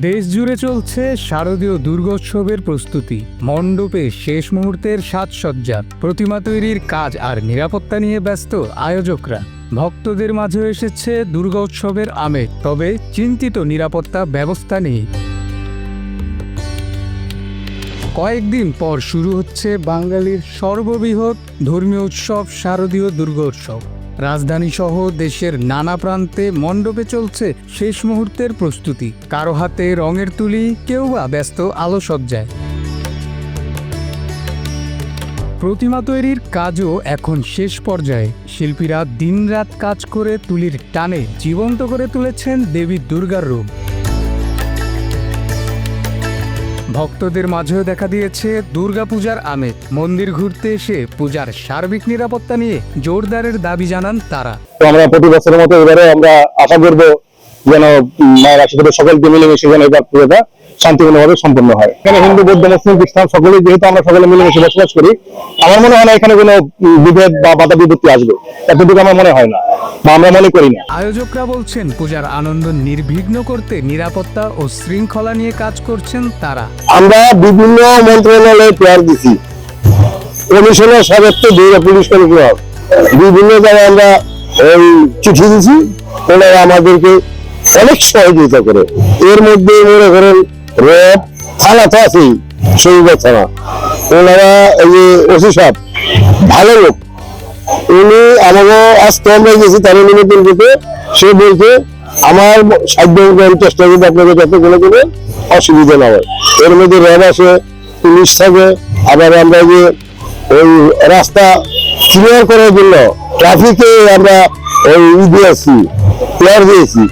দেশ জুড়ে চলছে শারদীয় দুর্গোৎসবের প্রস্তুতি। মণ্ডপে শেষ মুহূর্তের সাজসজ্জা। প্রতিমা তৈরির কাজ আর নিরাপত্তা নিয়ে ব্যস্ত আয়োজকরা। ভক্তদের মাঝে এসেছে দুর্গোৎসবের আমেজ, তবে চিন্তিত নিরাপত্তা ব্যবস্থা নেই। কয়েকদিন পর শুরু হচ্ছে বাঙালির সর্ববৃহৎ ধর্মীয় উৎসব শারদীয় দুর্গোৎসব। রাজধানী সহ দেশের নানা প্রান্তে মণ্ডপে চলছে শেষ মুহূর্তের প্রস্তুতি। কারও হাতে রঙের তুলি, কেউ বা ব্যস্ত আলোসজ্জায়। প্রতিমা তৈরির কাজও এখন শেষ পর্যায়ে। শিল্পীরা দিনরাত কাজ করে তুলির টানে জীবন্ত করে তুলেছেন দেবী দুর্গার রূপ। ভক্তদের মাঝেও দেখা দিয়েছে দুর্গাপূজার আমেজ। মন্দির ঘুরতে এসে পূজার সার্বিক নিরাপত্তা নিয়ে জোরদারের দাবি জানান তারা। তো আমরা প্রতি বছরের মতো এবারে আমরা আশা করব যেন মায়ের আশীর্বাদে সকলকে মিলেমিশে যেন এবার পুজোটা শান্তিপূর্ণভাবে সম্পন্ন হয়। এখানে হিন্দু বৌদ্ধ মুসলিম খ্রিস্টান সকলেই যেহেতু আমরা সকলে মিলেমিশে বসবাস করি আমার মনে হয় না এখানে কোনো বিভেদ বা বাধা বিপত্তি আসবে। এতটুকু আমার মনে হয় না বা আমরা মনে করি না। আয়োজকরা বলছেন পূজার আনন্দ নির্বিঘ্ন করতে নিরাপত্তা ও শৃঙ্খলা নিয়ে কাজ করছেন তারা। আমরা বিভিন্ন মন্ত্রণালয়ে পেয়ার দিছি। কমিশনার সাহেব তো দুর্গা পুলিশ কমিশনার। বিভিন্ন জায়গায় আমরা ওই চিঠি দিছি। ওনারা আমাদেরকে অনেক সহযোগিতা করে। এর মধ্যে মনে করেন র্যাব থানা তো আছেই শহীদ থানা ওনারা এই যে ওসি সাহেব, ভালো লোক। উনি আমাকে আজ তো আমরা গেছি তার নিবেদন করতে সে বলছে, আমার সাধ্য আমি চেষ্টা করব আপনাদের যাতে কোনো কোনো অসুবিধা না হয়। এর মধ্যে র্যাব আছে পুলিশ থাকে, আবার আমরা যে ওই রাস্তা ক্লিয়ার করার জন্য ট্রাফিকে আমরা ওই দিয়েছি প্লেয়ার দিয়েছি।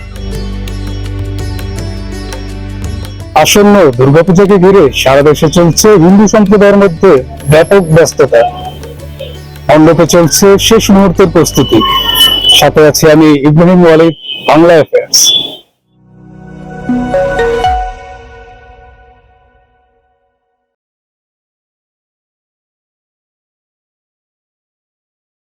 আসন্ন দুর্গাপূজাকে ঘিরে সারা দেশে চলছে হিন্দু সম্প্রদায়ের মধ্যে ব্যাপক ব্যস্ততা। অন্যতে চলছে শেষ মুহূর্তের প্রস্তুতি। সাথে আছি আমি ইব্রাহিম ওয়ালিদ, বাংলা অ্যাফেয়ার্স